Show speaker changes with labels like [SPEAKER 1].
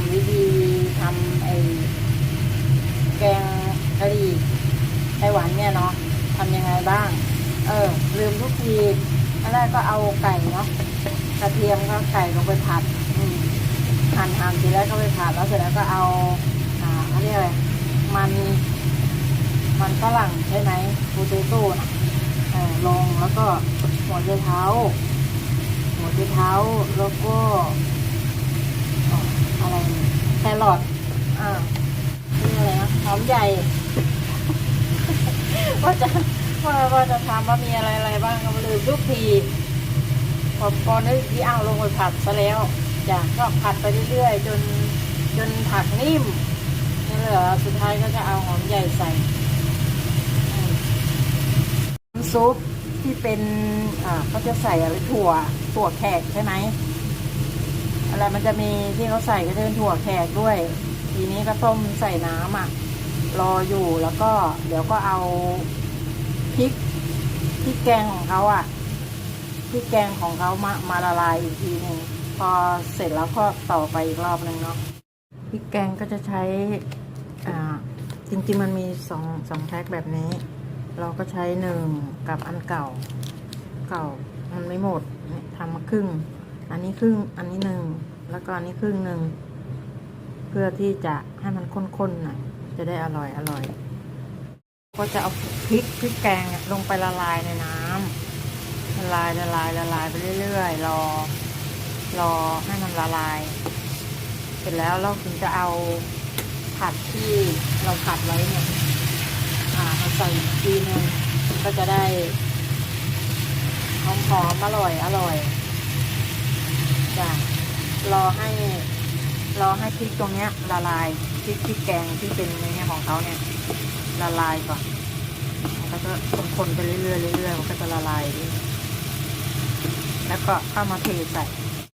[SPEAKER 1] ำวิธีทำไอ้แกงกะหรี่ไต้หวันเนี่ยเนาะทำยังไงบ้าง เออ ลืมทุกทีอันแรกก็เอาไก่เนาะกระเทียมก็ไก่ลงไปผัดหั่นหั่นทีแรกก็ไปผัดแล้วเสร็จแล้วก็เอา อ่าเขาเรียกอะไรมัน มันฝรั่งใช่ไหมปูเตโต้นะลงแล้วก็หัวใจเท้าหัวใจเท้าแล้วก็อ่าอะไรเนี่ยแครอทอ่านี่อะไรนะหอมใหญ่ ว่าจะว่าว่าจะทำว่ามีอะไรอะไรบ้างก็ลืมทุกทีพอพอนึกที่อ้าวลงไปผัดซะแล้วจ้ะก็ผัดไปเรื่อยๆจนจนผักนิ่มนี่เหลือสุดท้ายก็จะเอาหอมใหญ่ใส่ซุปที่เป็นอ่าเขาจะใส่อะไรถั่วถั่วแขกใช่ไหม อะไรมันจะมีที่เขาใส่ก็จะเป็นถั่วแขกด้วย ทีนี้ก็ต้มใส่น้ำอะ รออยู่แล้วก็เดี๋ยวก็เอาพริกพริกแกงของเขาอะพริกแกงของเขามามาละลายอีกทีหนึ่งพอเสร็จแล้วก็ต่อไปอีกรอบหนึ่งเนาะพริกแกงก็จะใช้อ่าจริงๆมันมีสองสองแพ็คแบบนี้ เราก็ใช้หนึ่งกับอันเก่า เก่ามันไม่หมดทำมาครึ่ง อันนี้ครึ่งอันนี้หนึ่งแล้วก็อันนี้ครึ่งหนึ่งเพื่อที่จะให้มันข้นๆหน่อยจะได้อร่อยอร่อย ก็จะเอาพริกพริกแกงเนี่ยลงไปละลายในน้ำละลายละลายละลายไปเรื่อยๆรอ รอให้มันละลาย เสร็จแล้วเราถึงจะเอาผัดที่เราผัดไว้เนี่ยมาใส่อีกทีนึงก็จะได้หอมหอมๆอร่อยอร่อย จะรอให้รอให้พริกตรงเนี้ยละลายพริกพริกแกงที่เป็นในเนี้ยของเขาเนี่ยละลายก่อนมันก็จะคนๆไปเรื่อยๆเรื่อยๆมันก็จะละลายแล้วก็เข้ามาเทใส่